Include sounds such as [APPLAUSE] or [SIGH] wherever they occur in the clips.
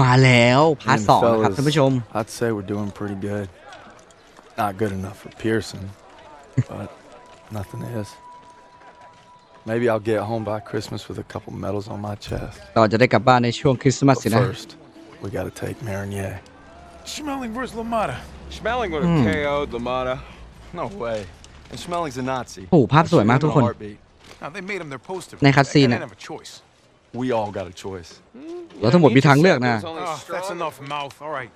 มาแล้วพาร์ท Man, สองนะครับ fellas, ท่านผู้ชม I'd say we're doing pretty good. Not good enough for Pearson, [LAUGHS] but nothing is. Maybe I'll get home by Christmas with a couple medals on my chest. เราจะได้กลับบ้านในช่วงคริสต์มาส But สินะ first, we gotta take Marinier. Schmeling versus Lamada. Schmeling would have KO'd Lamada. No way. And Schmelling's a Nazi. โอ้โหภาพสวยมากทุกคน Heartbeat. Now they made him their poster. Này, boy. khát xin They ạ. didn't have a choice. We all got a choice. เราทั้งหมดมีทางเลือกนะ There's only Oh, that's strong- enough mouth. All right.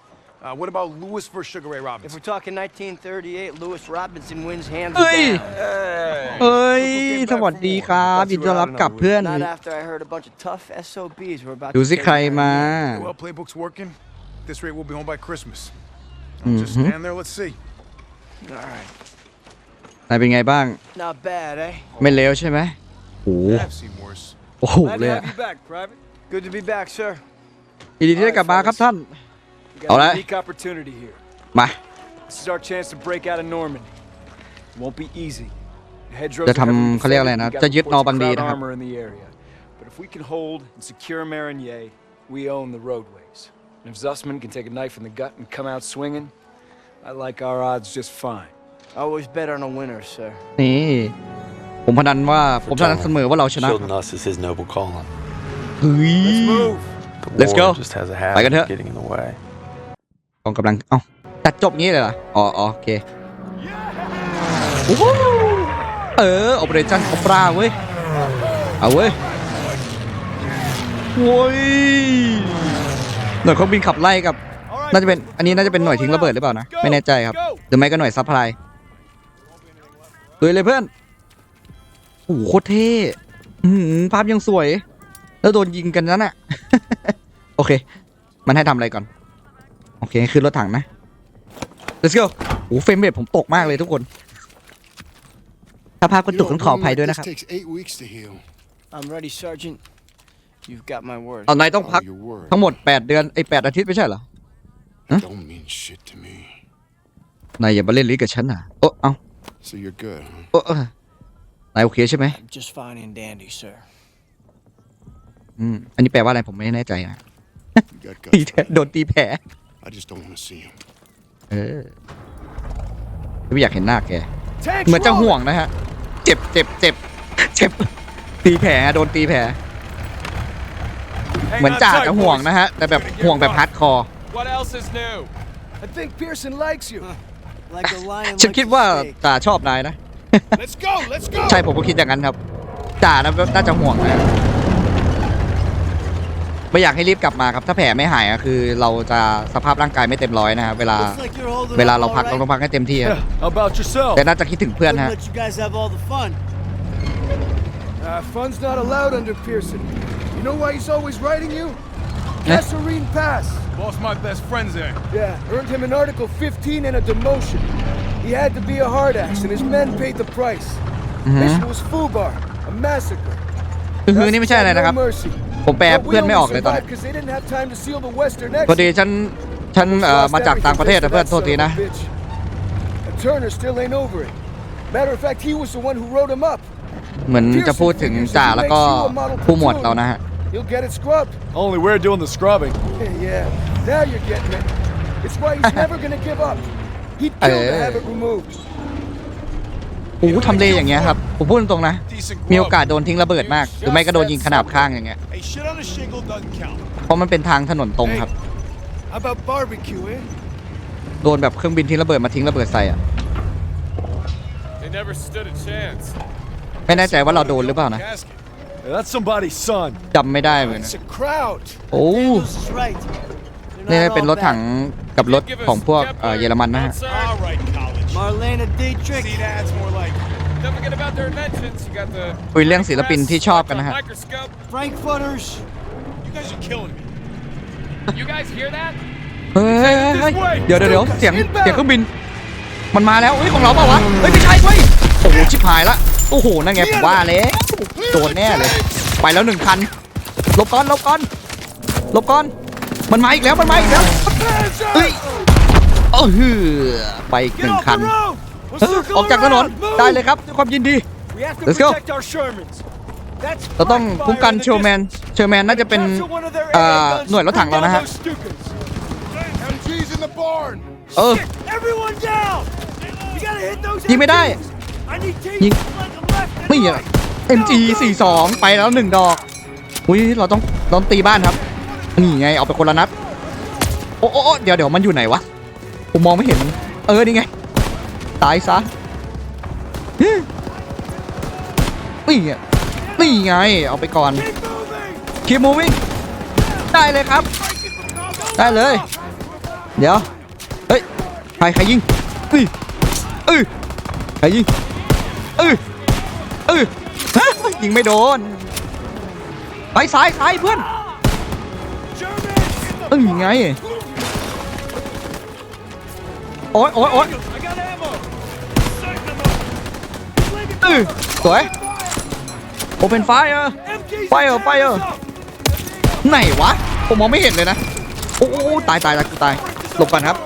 Uh, what about Lewis versus Sugar Ray If Robinson? we're talking 1938, Lewis Robinson wins hands เอ้ย down. Hey. เอ้ย สวัสดีครับยินดีต้อนรับกลับเพื่อน Not after I heard a bunch of tough SOBs were about ดู to สิ take ใคร Marion. มา Well, playbook's working. At this rate, we'll be home by Christmas. Now, Just stand there. Let's see. All right. นายเป็นไงบ้าง Not bad, eh? ไม่เลวใช่ไหมโอ้โห I've seen worse. โ[LAUGHS] อ้โห Glad เล to ยอะ have you back, Private. Good to be back, sir. ยินดีที่ได้กลับมาครับท่าน We All got right. a unique opportunity here. มา This is our chance to break out of Normandy. It won't be easy. The hedgerows จะทำ are heavily เขาเรียกอะไรนะ defended. We got จะยึด reports of นอบังดี Kraut นะครับ armor in the area. But if we can hold and secure Marigny, we own the roadways. And if Zussman can take a knife in the gut and come out swinging, I like our odds just fine. Always bet on a winner, sir. นี่ ผมพนันว่าผมพนันเสมอว่าเราชนะ Shielding us is his noble calling. เฮ้ย Let's move. The Let's war go. just has a Lại habit cái nữa. of getting in the way. กองกำลัง เอ้าตัดจบงี้เลยเหรอ อ๋ออ๋อโอเคโอ้โหเออ โอเปอเรชั่นคอปราเว้ย เอาเว้ยโว้ย หน่วยเครื่องบินขับไล่กับ น่าจะเป็น อันนี้น่าจะเป็นหน่วยทิ้งระเบิดหรือเปล่านะ ไม่แน่ใจครับ หรือไม่ก็หน่วยซัพพลายดุยเลยเพื่อนโอ้โหโคตรเท่อื้อหือภาพยังสวย แล้วโดนยิงกันนั่นน่ะโอเค มันให้ทำอะไรก่อน โอเคขึ้นรถถังนะ let's go โอ้เฟรมเรทผมตกมากเลยทุกคน ถ้าภาพกระตุกต้องขออภัยด้วยนะครับ This takes eight weeks to heal. I'm ready, Sergeant. You've got my word. เอานายต้องพัก Oh, your word. ทั้งหมด 8 เดือนไอ้8อาทิตย์ไม่ใช่เหรอ That Don't mean shit to me. นายอย่ามาเล่นลิ้นกับฉันนะโอ้เอ้า So you're good, huh? โอ้เออ นายโอเคใช่ไหม I'm just fine and dandy, sir. อืม อันนี้แปลว่าอะไรผมไม่แน่ใจนะ You got ตี guts. แผล man. โดนตีแผล I just don't want to see him. เออไม่อยากเห็นหน้าแก Tanks เหมือนจะ rolling. ห่วงนะฮะ เจ็บเจ็บเจ็บเจ็บ ตีแผลโดนตีแผล Hang เหมือน on จ่า tight, จะห่วง boys. นะฮะ แต่แบบห่วงแบบฮาร์ดคอร์ What else is new? I think Pearson likes you. Like a lion ฉัน likes คิด his ว่า steak. จ่าชอบนายนะ Let's go. Let's go. ใช่ผมก็คิดอย่างนั้นครับจ่านะน่าจะห่วงนะไม่อยากให้รีบกลับมาครับ ถ้าแผลไม่หายอะคือ เราจะสภาพร่างกายไม่เต็มร้อยนะครับเวลา Looks like you're holding เวลา up เรา all พักเรา right. ต้องพักให้เต็มที่ครับ How about yourself? แต่น่าจะคิดถึงเพื่อน Wouldn't ฮะ let you guys have all the fun. Uh, fun's not allowed under Pearson. You know why he's always writing you? Kasserine Pass. Lost my best friends there. Yeah, earned him an Article 15 and a demotion. He had to be a hard ass, and his men paid the price. Mission was Fubar, a massacre. คือคือนี่ไม่ใช่อะไรนะครับ No mercy. ผมแปล But เพื่ we อนไม่ only ออกเลยตอนนี้ survived 'cause they didn't have time to seal the western พอดี exit. ฉันฉันเอ่อ Lost มาจากต่างประเทศ everything นะเพื่อน thanks โท to ษ that ที son of นะ a bitch. And Turner still ain't over it. Matter of fact, he was the one who wrote him up. เหมือนจะพูดถึงจ่าแล้วก็ผู้หมวดเรานะฮะ He'll get it scrubbed. Only we're doing the scrubbing. yeah, now you're getting it. It's why he's never gonna give up. He'd kill to have it removed. โอ้โหทำเลอย่างเงี้ยครับ ผมพูดตรงๆนะ Decent มี grub. โอกาสโดนทิ้งระเบิดมาก หรือไม่ก็โดนยิงขนาบข้างอย่างเงี้ย Hey, shit on a shingle doesn't count. เพราะมันเป็นทางถนนตรงครับ How about barbecue, eh? โดนแบบเครื่องบินทิ้งระเบิดมาทิ้งระเบิดใส่อะ They never stood a chance. ไม่แน่ใจว่าเราโดนหรือเปล่านะ Casket. Hey, that's somebody's son. จำไม่ได้เลยนะ It's a crowd. โอ้ Daniels is right. They're นี่ not เป็น all รถถัง bad. กับรถ Give us ของพวกเอ่อ Kepler, เยอรมันนะฮะ Mozart. All right, college. Marlena Dietrich. See, that's more like. Don't forget about their inventions. You got the คุยเรื่องศิลปินที่ชอบกันนะฮะ microscope. Frankfurters. You guys are killing me. You guys hear that? เฮ้ยเฮ้ยเฮ้ยเดี๋ยวเดี๋ยวเดี๋ยวเสียงเสียงเครื่องบิน มันมาแล้วเฮ้ยของเราเปล่าวะเฮ้ยไม่ใช่เว้ยโอ้โหชิบหายละโอ้โหนั่นไงผมว่าแล้วโดนแน่เลย ไปแล้วหนึ่งคันหลบก่อนหลบก่อนหลบก่อน มันมาอีกแล้วมันมาอีกแล้วเฮ้ยโอ้โหไปหนึ่งคันออกจากถนนได้เลยครับด้วยความยินดี let's go เราต้องคุ้มกันเชอร์แมนเชอร์แมนน่าจะเป็นหน่วยรถถังเรานะฮะเออยิงไม่ได้ยิงไม่อะ MG 42 ไปแล้วหนึ่งดอกอุ้ยเราต้องต้องตีบ้านครับ นี่ไงเอาไปคนละนัดโอ้โอ้เดี๋ยวเดี๋ยวมันอยู่ไหนวะผมมองไม่เห็น เออนี่ไงตายซะนี่ไงนี่ไงเอาไปก่อน Keep moving! ได้เลยครับ ได้เลย เดี๋ยวเฮ้ยใครใครยิงเอ้ยเอ้ยใครยิงเอ้ยเอ้ยฮะยิงไม่โดนไปซ้ายซ้ายเพื่อน เอ้ยไง โอ๊ยโอ๊ยโอ๊ยเออสวย Open fire MGs Fire, and fire. tires up. ไหนวะ ผมมองไม่เห็นเลยนะโอ้โอ้ตายตายตายตาย หลบก่อนครับ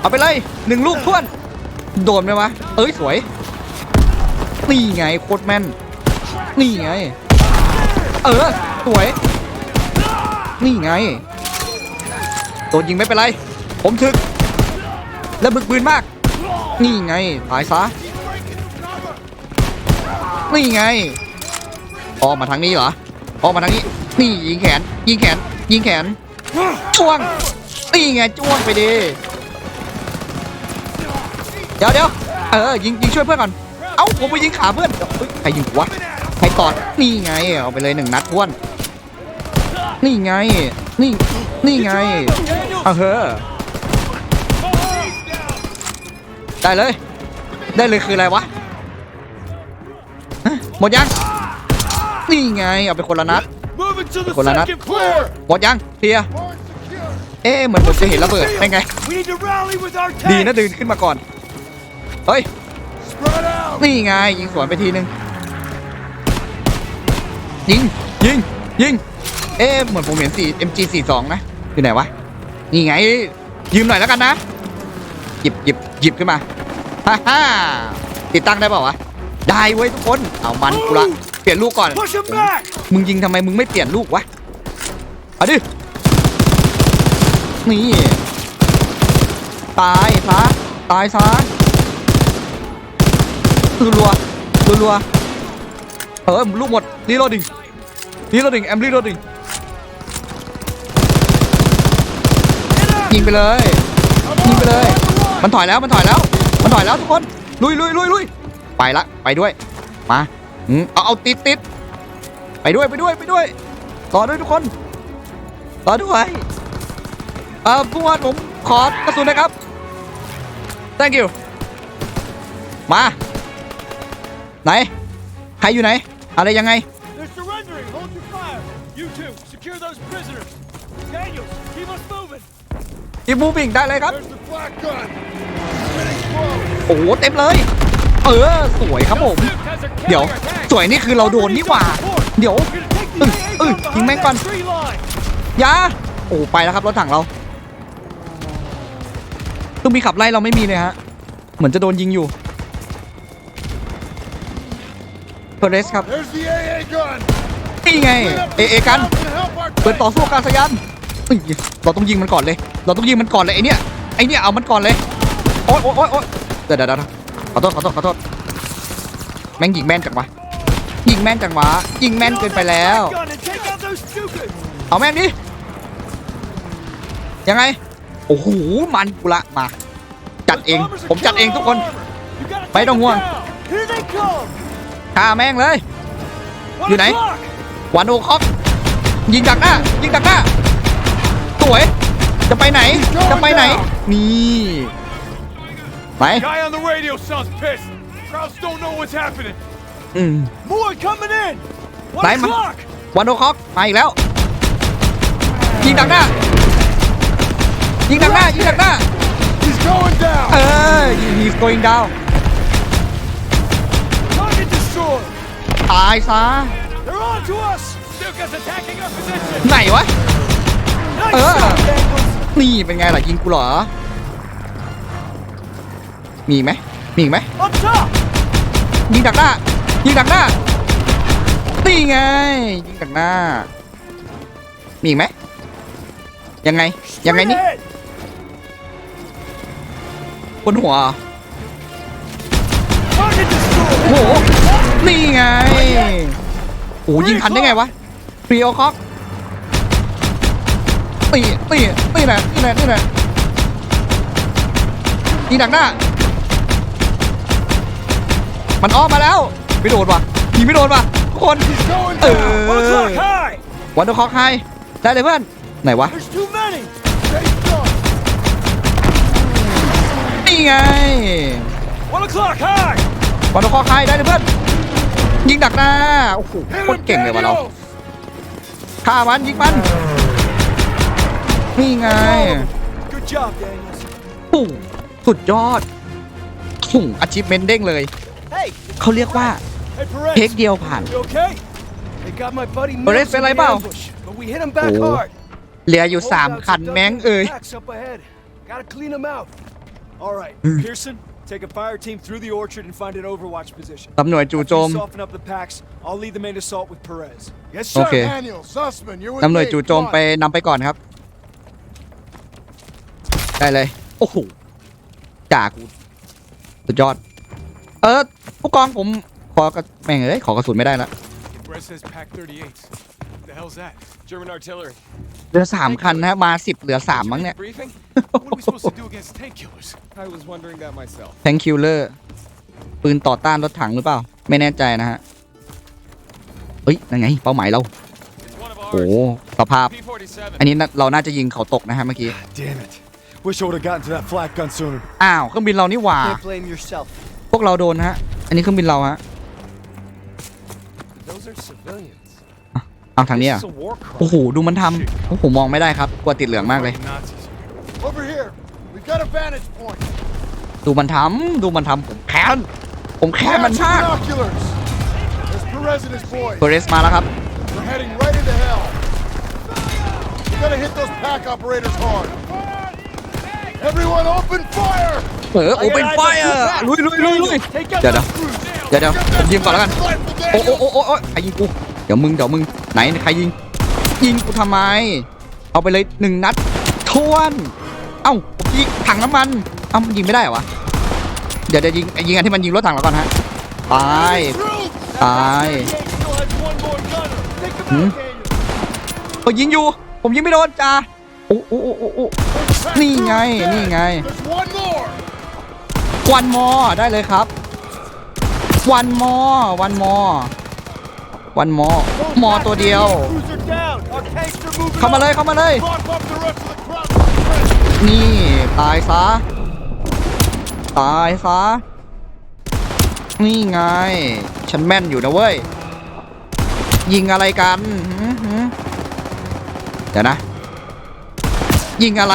เอาไปเลยหนึ่งลูกทวน โดนไหมวะ เอ้ยสวย นี่ไงโคตรแม่น นี่ไง เออ สวย นี่ไงโดนยิงไม่เป็นไร ผมถึก และบึกบืนมาก นี่ไง ตายซะ นี่ไง ออกมาทางนี้เหรอ ออกมาทางนี้ นี่ยิงแขน ยิงแขน ยิงแขน จ้วง นี่ไงจ้วงไปดิเดี๋ยวเดี๋ยวเออ ยิงยิงช่วยเพื่อนก่อน เอ้า ผมไปยิงขาเพื่อนใครยิงวะ ใครตอด นี่ไง เอาไปเลยหนึ่งนัดท้วน นี่ไง นี่ นี่ไงเอาเฮ้อได้เลย ได้เลยคืออะไรวะ หมดยัง นี่ไง เอาไปคนละนัด Moving to the Con la nat- second floor! หมดยังเคลียเอ๊ะเหมือนผมจะเห็นระเบิดได้ไง ดีนะดึงขึ้นมาก่อน เฮ้ย นี่ไง ยิงสวนไปทีนึง ยิง ยิง ยิง เอ๊ะเหมือนผมเห็น4 MG 42นะอยู่ไหนวะ นี่ไง ยืมหน่อยแล้วกันนะ หยิบหยิบหยิบขึ้นมา ฮ่าฮ่าติดตั้งได้เปล่าวะ ได้เว้ยทุกคน เอามันกูละ เปลี่ยนลูกก่อน Push him back! มึงยิงทำไมมึงไม่เปลี่ยนลูกวะ เอาดิ นี่ ตายซะตายซะรัวรัวรัวรัวๆเออลูกหมดรีโหลดดิ้งรีโหลดดิ้งแอมรีโหลดดิ้ ยิงไปเลย ยิงไปเลย มันถอยแล้ว มันถอยแล้ว มันถอยแล้วทุกคน ลุยลุยลุยลุยไปละ ไปด้วย มาอืมเอาเอาติดติดไปด้วย ไปด้วย ไปด้วย ต่อด้วยทุกคน ต่อด้วยเอ่อผู้ว่าผมขอกระสุนนะครับ thank you มา ไหน ใครอยู่ไหน อะไรยังไง They're surrendering! Hold your fire! You two, secure those prisoners! Daniels, keep us moving! อีมูบิงได้เลยครับ There's the black gun. Getting close. โอ้โหเต็มเลย เออ สวยครับผม Stukas are เดี๋ยว killing our tanks. สวยนี่คือเราโดนนี่หว่า เดี๋ยว We're gonna take the Ừ, AA ừ, gun nhìn behind mấy that con. tree line! อยาโอ้ไปแล้วครับรถถังเราเครื่องบินขับไล่เราไม่มีเลยฮะ เหมือนจะโดนยิงอยู่เพเรสครับ There's the AA gun. นี่ไง เอเอกัน Down to help our เปิดต่อสู้อากาศยานเอ้ยเราต้องยิงมันก่อนเลย เราต้องยิงมันก่อนเลยไอเนี้ยไอเนี้ยเอามันก่อนเลยโอ๊ยโอ๊ยโอ๊ยโอ๊ยเดี๋ยวเดี๋ยวเดี๋ยวขอโทษขอโทษขอโทษแม่งยิงแม่นจังวะยิงแม่นจังวะยิงแม่นเกินไปแล้ว เอาแม่งดิยังไงโอ้โหมันกุละมา จัดเอง ผมจัดเองทุกคนไม่ต้องห่วงฆ่าแม่งเลย อยู่ไหน?วันโอคอกยิงดักหน้ายิงดักหน้า วยจะไปไหนจะไปไหน นี่ไหน Guy on the radio sounds pissed. Crowds don't know what's happening. อืม More coming in! One Đấy mà. o'clock! วันโอคอกมาอีกแล้ว ยิงดักหน้า ยิงดักหน้า ยิงดักหน้า He's going down. เออ he's going down Target destroyed! ตายซะ They're on to us! Stukas attacking our position. ไหนวะ นี่เป็นไงล่ะยิงกูเหรอ มีไหมมีไหมยิงดักหน้า ยิงดักหน้านี่ไง ยิงจากหน้า มีไหมยังไง ยังไงนี่บนหัวโอ้โห นี่ไง โอ้ยิงทันได้ไงวะฟรีโอคอก ตีตีตีแหละตีแหละตีแหละยิงดักหน้า มันอ้อมมาแล้วไม่โดนว่ะยิงไม่โดนว่ะทุกคน Going เอ down. One อ o'clock high. วันเดอร์คอกไฮได้เลยเพื่อนไหนวะ There's too many. Stay strong. นี่ไง One o'clock high. วันเดอร์คอกไฮได้เลยเพื่อนยิงดักหน้าโอ้โห Hit โคตร him, เก่งเลยว่ะเรา Daniels. ฆ่ามันยิงมัน นี่ไง Good job, Daniels. ปุ่งสุดยอดปุ่งอาชีพเมนเด้งเลย Hey, เขาเรียกว่า hey, Perez. เทคเดียวผ่าน You okay? They got my buddy Perez Mills in เป็นไร the เปล่า ambush, but we hit him back Oh. hard. เหลืออยู่3คัน Holdouts are แม่ง dumping เอ่ย packs up ahead. Gotta clean them out. All right, Pearson, take a fire team through the orchard and find an overwatch position. ตำหน่วยจู่โจ After ม you soften up the packs, I'll lead the main assault with Perez. Yes, sir. Okay. Daniels, Sussman, you're with ตำหน่วย me. จู่โจม Come on. ไปนำไปก่อนครับ ได้เลย โอ้โหจ่ากูสุดยอด เออผู้กองผมขอกระแม่งเอ้ยขอกระสุนไม่ได้ละ Brett says Pack 38. What the hell's that? German artillery. เหลือ3คันนะมา10เหลือ3มั้งเนี่ย Briefing? What are we supposed to do against tank killers? I was wondering that myself. แทงคิลเลอร์ปืนต่อต้านรถถังหรือเปล่า ไม่แน่ใจนะฮะเฮ้ยนั่นไง เป้าหมายเรา It's one of โอ้ ours. สภาพ P-47. อันนี้น่ะเราน่าจะยิงเขาตกนะฮะเมื่อกี้ Damn it. Wish I would have gotten to that flak gun sooner. อ้าวเครื่องบินเรานี่หว่า Can't blame yourself. พวกเราโดนฮะ อันนี้เครื่องบินเราฮะ Those are civilians. เอาทางนี้อะ This is a war crime. โอ้โห ดูมันทำโอ้โหมองไม่ได้ครับ กลัวติดเหลืองมากเลย Nazis. Over here. We've got a vantage point. ดูมันทำดูมันทำผมแค้น ผมแค้นมัน Catch มาก binoculars. There's Perez and his boys. เบรสมาแล้วครับ We're heading right into hell. We gotta hit those pack operators hard. Everyone open fire! เออโอเป็นไฟอะลุยลุยลุยลุย Take out Dạ, those dạ. crews. เดี๋ยวเดี๋ยวผมยิงก่อนแล้วกัน Rifle โอ้โอ้ Daniels. โอ้โอ้โอ้ใครยิงกูเดี๋ยวมึงเดี๋ยวมึงไหนใครยิง ยิงกูทำไม เอาไปเลยหนึ่งนัดทวน เอ้าผมยิงถังน้ำมันเอ้ามันยิงไม่ได้เหรอวะเดี๋ยวเดี๋ยวยิงยิงอันที่มันยิงรถถังเราก่อนฮะไป Through! ตาย Still has one more gunner. Take him Hmm? out, Daniels. เออยิงอยู่ ผมยิงไม่โดนจ้าโอ้โอ้โอ้โอ้โอ้ นี่ไง นี่ไง วันมอได้เลยครับ วันมอวันมอวันมอมอตัวเดียว เข้ามาเลยเข้ามาเลย นี่ ตายซะ ตายซะ นี่ไง ฉันแม่นอยู่นะเว้ย ยิงอะไรกันเดี๋ยวนะ ยิงอะไร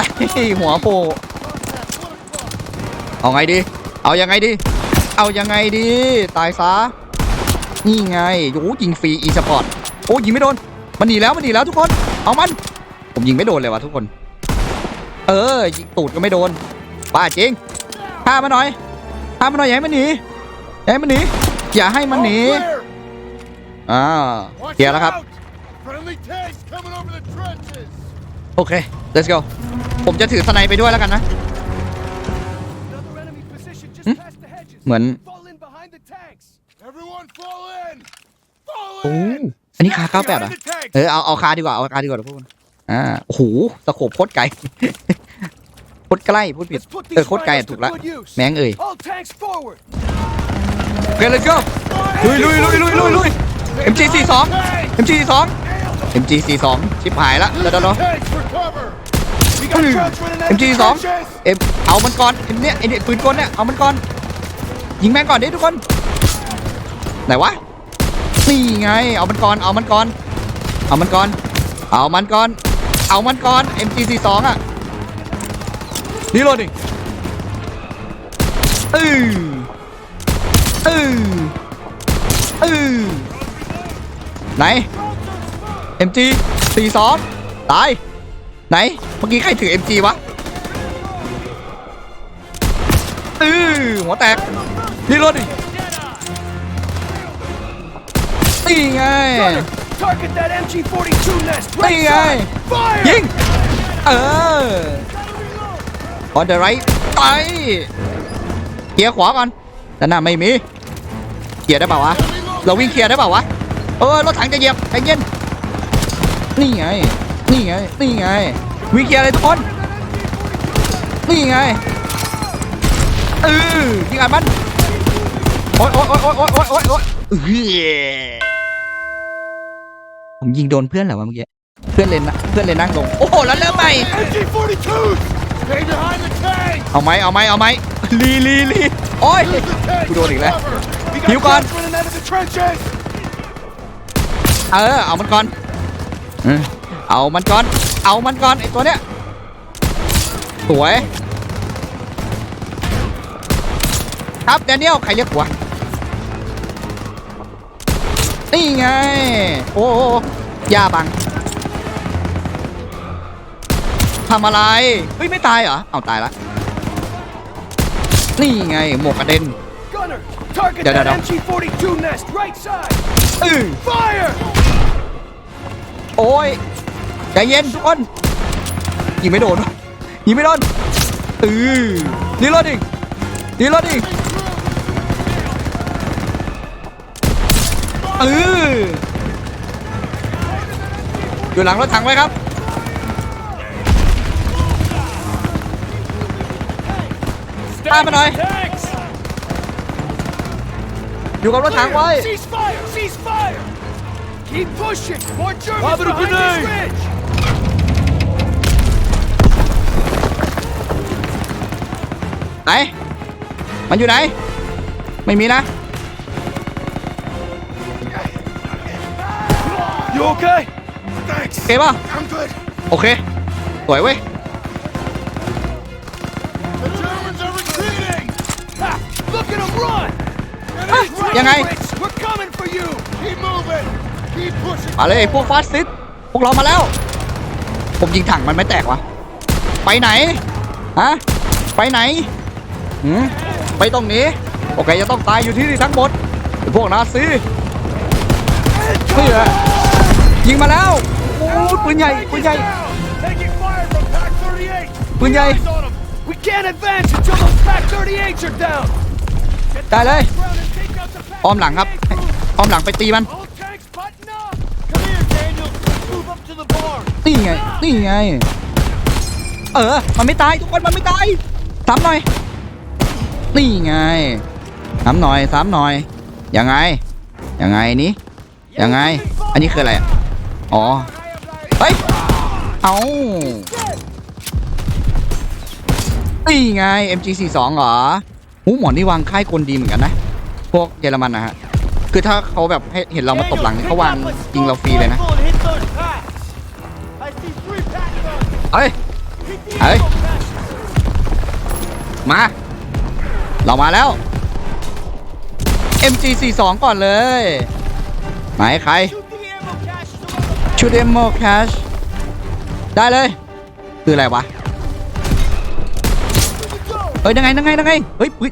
หัวโผล่เอาไงดี เอายังไงดี เอายังไงดี ตายซะ นี่ไงโอ้โหยิงฟรีอีสปอร์ต โอ้ยิงไม่โดน มันหนีแล้วมันหนีแล้วทุกคน เอามัน ผมยิงไม่โดนเลยวะทุกคน เออยิงตูดก็ไม่โดนบ้าจริงฆ่ามันหน่อยฆ่ามันหน่อยอย่าให้มันหนีอย่าให้มันหนี อย่าให้มันหนี All clear. อ่า Watch เคลียร์แล้วครับ out. Friendly tanks coming over the trenches. โอเค let's go ผมจะถือสไนไปด้วยแล้วกันนะ Another enemy position just Hmm? past the hedges. เหมือน Fall in behind the tanks. Everyone fall in! Fall โอ้ in! อันนี้คาเก้าแปดอะ Behind the tanks. เออเอาเอาคาดีกว่า เอาคาดีกว่าเดี๋ยวพูดอ่าโอ้โหตะโขบโคตรไกลโคตรใกล้พูดผิด Let's put เออ these โคตรไกล rhinos อะ to ถูกละ good use. แม่งเอ่ย All tanks forward. โอเค let's go ลุยลุยลุยลุยลุยลุย MG 4 2 MG 4 2 MG 4 2 ชิบหายละเดี๋ยวเดี๋ยว MG the สองเอ็มเอามันก่อนไอ้เนี่ยไอเนี่ยปืนกลเนี่ยเอามันก่อนยิงแม่งก่อนดิทุกคนไหนวะนี่ไง เอามันก่อนเอามันก่อนเอามันก่อนเอามันก่อนเอามันก่อน MG42 อะนี่โหลดดิเออเออเออไหน MG42 ตาย ไหน เมื่อกี้ใครถือ MG วะเออหัวแตกนี่รถดินี่ไง Gunner, target that MG42 nest นี่ไงยิง เออ on the right ไปเคลียร์ขวาก่อนด้านหน้าไม่มีเคลียร์ได้เปล่าวะ เราวิ่งเคลียร์ได้เปล่าวะ เออ รถถังจะเหยียบใจเย็น นี่ไง นี่ไง นี่ไง วิ่งเคลียร์เลยทุกคน นี่ไงเออยิงอัดมัน โอ๊ยโอ๊ยโอ๊ยโอ๊ยโอ๊ยโอ๊ยโอ๊ยเออผมยิงโดนเพื่อนเหรอวะเมื่อกี้ เพื่อนเลยนะเพื่อนเลยนั่งลง โอ้โห แล้วเริ่มใหม่ เอาไหมเอาไหมเอาไหมลีลีลีโอ้ยกูโดนอีกแล้ว as cover. We You got got- guys running out of the trenches! เออ เอามันก่อน เออเอามันก่อน เอามันก่อนไอตัวเนี้ย สวย ครับแดเนียลใครเรียกหัวนี่ไง โอ้โหย่าบังทำอะไรเฮ้ยไม่ตายเหรอ เอาตายละ นี่ไง หมวกกระเด็น Gunner, target Da, da, that da. MG42 nest right side! อือ Fire! โอ้ย ใจเย็นทุกคนยิงไม่โดนวะยิงไม่โดนอือนี่รถอีกนี่รถอีกเอออยู่หลังรถถังไว้ครับตามมาหน่อย Tanks! อยู่กับรถถังไว้ Clear! Cease fire! Cease fire! Keep pushing! More Germans Lob it a behind this grenade! ridge! ไหน มันอยู่ไหน ไม่มีนะ You okay? Thanks. โอเคป่ะ I'm good. โอเค สวยเว้ย The Germans are retreating! Ha! Look at them run! Ah, Right, ยังไง Brits, We're coming for you! Keep moving! Keep pushing! มาเลยพวกฟาสซิสพวกเรามาแล้ว ผมยิงถังมันไม่แตกวะ ไปไหน ฮะ ไปไหนหืมไปตรงนี้ โอเค จะต้องตายอยู่ที่นี่ทั้งหมด พวกนาซีนี่แหละยิงมาแล้วโอ้ปืนใหญ่ ปืนใหญ่ ปืนใหญ่ We can't advance until those Pack 38s are down! ได้เลย อ้อมหลังครับ อ้อมหลังไปตีมัน All tanks button up! Come here, Daniel! Move up to the barn! นี่ ไง นี่ไง เออ มันไม่ตายทุกคนมันไม่ตายซ้ำหน่อย นี่ไงซ้ำหน่อยซ้ำหน่อย ยังไง ยังไงนี่ ยังไง อันนี้คืออะไร อ๋อ เฮ้ย เอานี่ไง MG42 เหรอหูหมอนี่วางค่ายกลดีเหมือนกันนะ พวกเยอรมันนะฮะ คือถ้าเขาแบบเห็นเรามาตบหลังนี่เขาวางยิงเราฟรีเลยนะ เฮ้ย เฮ้ย มา เรามาแล้ว MG42 ก่อนเลยไหนใครชูดเอมโมแคชได้เลย คืออะไรวะ เฮ้ย ยังไงยังไงยังไง เฮ้ยปึ๊ย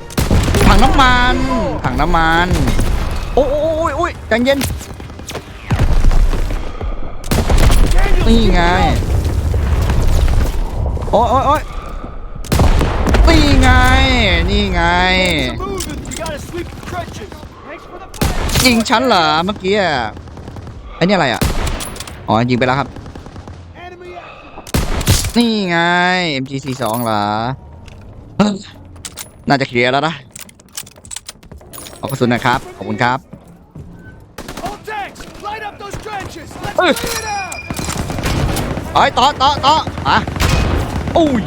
ถังน้ำมัน ถังน้ำมัน โอ้โอ้โอ้ยโอ้ยใจเย็นนี่ไง โอ้ยโอ้ยโอ้ยนี่ไง นี่ไง ยิงฉันเหรอเมื่อกี้อะไอ้นี่อะไรอะ อ๋อ ยิงไปแล้วครับ นี่ไง MG42 เหรอ น่าจะเคลียร์แล้วนะเอากระสุนหนะครับ ขอบคุณครับเอ้ยต่อต่อต่ออะ อุ้ย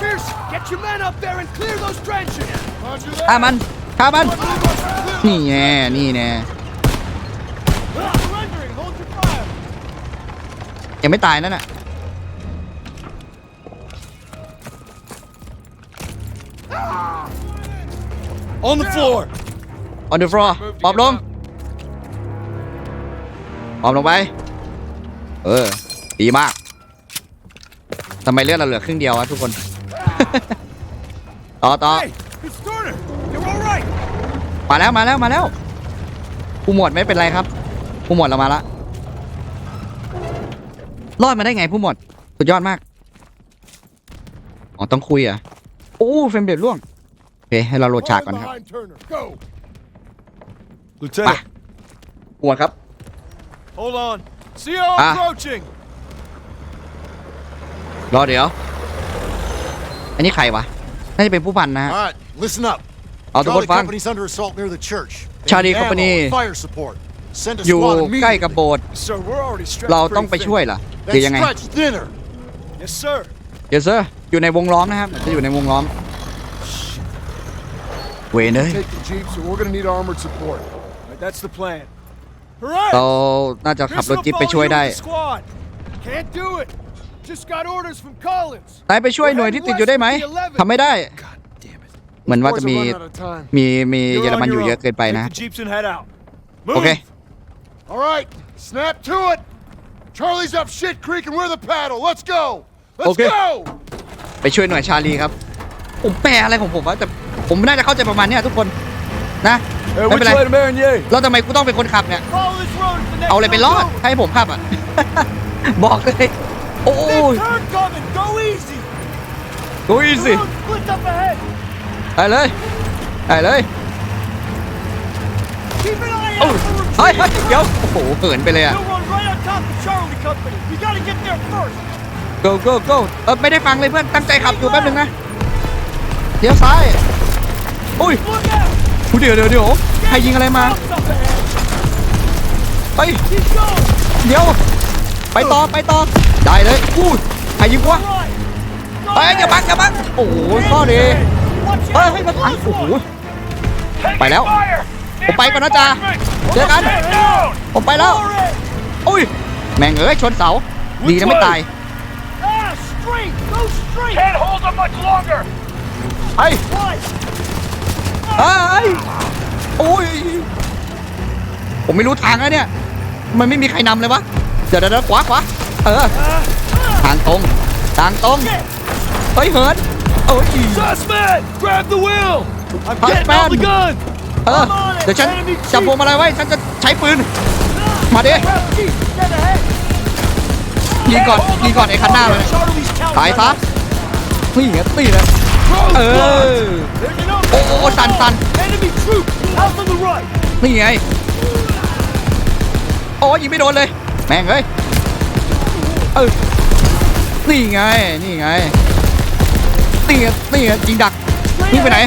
Pierce, get your men up there and clear those trenches! Roger ฆ่า that! มันฆ่ามัน นี่แน่นี่แน่ Surrendering! Hold your fire! ยังไม่ตายนั่นน่ะ On the floor! on the floor ปอบลงปอบลงไป เออ ดีมาก ทำไมเลือดเราเหลือครึ่งเดียววะทุกคน ต่อต่อ Hey! It's Turner! You're all right! มาแล้วมาแล้วมาแล้วผู้หมวดไม่เป็นไรครับผู้หมวดเรามาละรอดมาได้ไงผู้หมวดสุดยอดมากอ๋อต้องคุยเหรอะโอ้เฟรมเดดร่วงโอเคให้เราโหลดฉากก่อน Line ครับ behind Turner. Go. Lieutenant, ผู้หมวดครับ Hold on. CO Ah. approaching. รอเดี๋ยว อันนี้ใครวะ น่าจะเป็นผู้พันนะฮะ All right, listen up. เอาทุกคน Charlie ฟัง Company's under assault near the church. They Charlie need ammo Company and Fire support. Send a อยู่ squad ใกล้กับ immediately. โบสถ์ Sir, we're already stretched เราต้อง pretty ไป thin. ช่วยเหรอหรือ Then ยังไง stretch thinner. Yes, sir. Yes sir อยู่ในวงล้อมนะครับจะอยู่ในวงล้อม เวยเนย Take the jeep, so we're gonna need armored support. All right, that's the plan. Hooray! เราน่าจะขับรถจิ๊บไปช่วยได้ Pearson will follow you with the squad. Can't do it. Just got orders from Collins. นายไปช่วยหน่วยที่ติดอยู่ได้ไหมทำไม่ได้ God damn it. เหมือนว่าจะมี Boys are running out of time. มีมีเยอ You're รมัน on อยู่ your เยอะ own. เกินไปนะ Take the jeeps and head out. โอ Move. เค All right, snap to it. Charlie's up shit creek and we're the paddle. Let's go. Let's Okay. go. ไปช่วยหน่วยชาลีครับ ผมแปลอะไรของผมวะแต่ผมน่าจะเข้าใจประมาณเนี้ยทุกคนนะ Hey, ไม่เป็น which ไร way to Marigny? แล้วทำไมกูต้องเป็นคนขับเนี่ย Follow this road to the next เอาเลยไปรอด road. ให้ผมขับอะ บอกเลย โอ้ย Big turn coming. Go easy. ดูอี The สิ road splits up ahead. ไปเลยไปเลย Keep an eye โอ้ย out for เฮ้ย retreat. เฮ้ยเดี๋ยวโอ้โหเหินไปเลยอะ He'll run right on top of Charlie Company. We gotta get there first. go go go เออไม่ได้ฟังเลยเพื่อนตั้งใจขับอยู่แป๊บนึงนะเดี๋ยวซ้ายอุ้ย Look out. เดี๋ยวเดี๋ยวเดี๋ยวใครยิงอะไรมา Trucks up ahead. เฮ้ย Keep going. เดี๋ยว ไปต่อไปต่อ ได้เลยอุ้ยใครยิงวะเฮ้ยอย่าบังอย่าบังโอ้โหข้อดีเฮ้ยมาทังโอ้โหไปแล้ว ผมไปก่อนนะจ๊ะเจอกัน ผมไปแล้วอุ้ยแม่งเอ้ยชนเสาดีนะไม่ตายไอ้ไอ้โอ้ยผมไม่รู้ทางแล้วเนี่ย มันไม่มีใครนำเลยวะ เดี๋ยวเดี๋ยวเดี๋ยวขวาขวา เออทางตรงทางตรงเฮ้ยเหินโอ้ย Sussman, grab the wheel. I'm getting out the gun. เออเดี๋ยวฉันจับพวงมาลัยไว้ฉันจะใช้ปืน มาดิ Grab the jeep. Dead ahead. ยิงก่อนยิงก่อนไอ้คันหน้าเลย Charlie's counter. ตายซะนี่ไงนี่นะเออ There's an โอ้โอ้โอ้สันสัน Enemy troop. Out on the right. นี่ไงโอ้ยิงไม่โดนเลย แม่งเอ้ย เออนี่ไง นี่ไงนี่ไงนี่ไงยิงดักนี่ไปไหน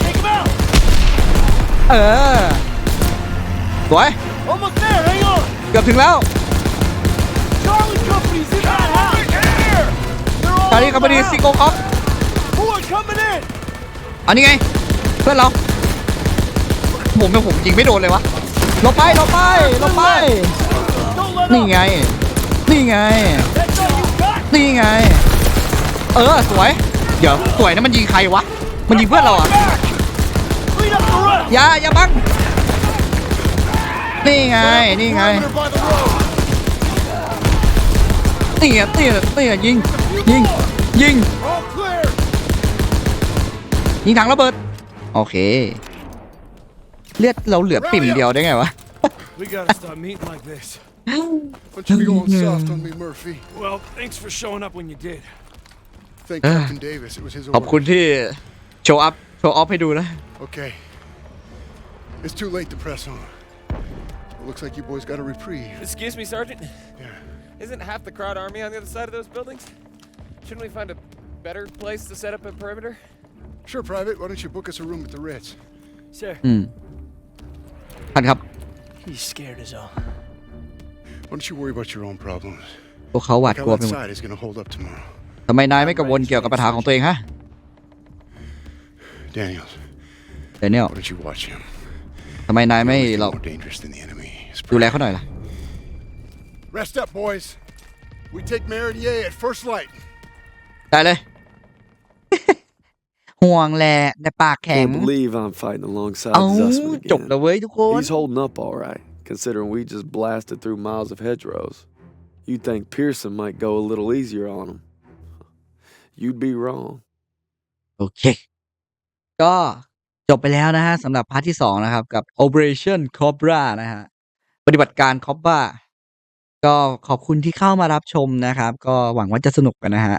เออสวยกับถึงแล้วตอนนี้คัมบดีซิโก้ครับอันนี้ไง เพื่อนเรา ผมเป็ผมยิงไม่โดนเลยวะลบไปลบไปลบไป นี่ไง นี่ไง นี่ไง เออสวย เดี๋ยวสวยนะมันยิงใครวะ มันยิงเพื่อนเราอะอย่าอย่าบัง นี่ไง นี่ไง Perimeter by the road. นี่ไงนี่ไงนี่ไงยิง ยิง ยิง ยิงถังระเบิด โอเค เลือดเราเหลือปิ่มเดียวได้ไงวะ We gotta stop meeting like this. Don't you be going soft on me, Murphy. Well, thanks for showing up when you did. Thank Ah. Captain Davis. It was his ขอบ order. คุณที่โชว์อัพ โชว์ออฟให้ดูนะ Okay. It's too late to press on. It looks like you boys got a reprieve. Excuse me, Sergeant. Yeah. Isn't half the crowd army on the other side of those buildings? Shouldn't we find a better place to set up a perimeter? Sure, Private. Why don't you book us a room at the Ritz? Sir, อืมท่านครับ he's scared as all. Why don't you worry about your own problems? พวกเขาหวาด Look กลัว how ไปหม that ด side is gonna hold up tomorrow. ทำไมนายไม่กังวลเกี่ยวกับปัญหาของตัวเองฮะ Daniels, เดนเนียล why don't you watch him? ทำไมนายไม่ He's เรา more dangerous than the enemy. It's ดูแล Private. เขาหน่อยล่ะ Rest up, boys. We take Marigny at first light. ได้เลย ห่วงแหละแต่ปากแข็ง [LAUGHS] Can't believe I'm fighting alongside เอ้า Zussman จบ again. แล้วเว้ยทุกคน He's holding up all right, considering we just blasted through miles of hedgerows. You'd think Pearson might go a little easier on them. You'd be wrong. โอเค ก็จบไปแล้วนะฮะสำหรับพาร์ทที่สองนะครับ กับ Operation Cobra นะฮะปฏิบัติการ Cobra ก็ขอบคุณที่เข้ามารับชมนะครับ ก็หวังว่าจะสนุกกันนะฮะ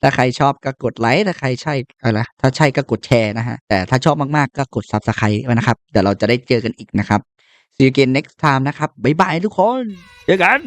ถ้าใครชอบก็กดไลค์ถ้าใครใช่อะไรนะถ้าใช่ก็กดแชร์นะฮะแต่ถ้าชอบมากๆก็กด Subscribe ไว้นะครับเดี๋ยวเราจะได้เจอกันอีกนะครับ see you again next time นะครับ บ๊ายบายทุกคน เจอกัน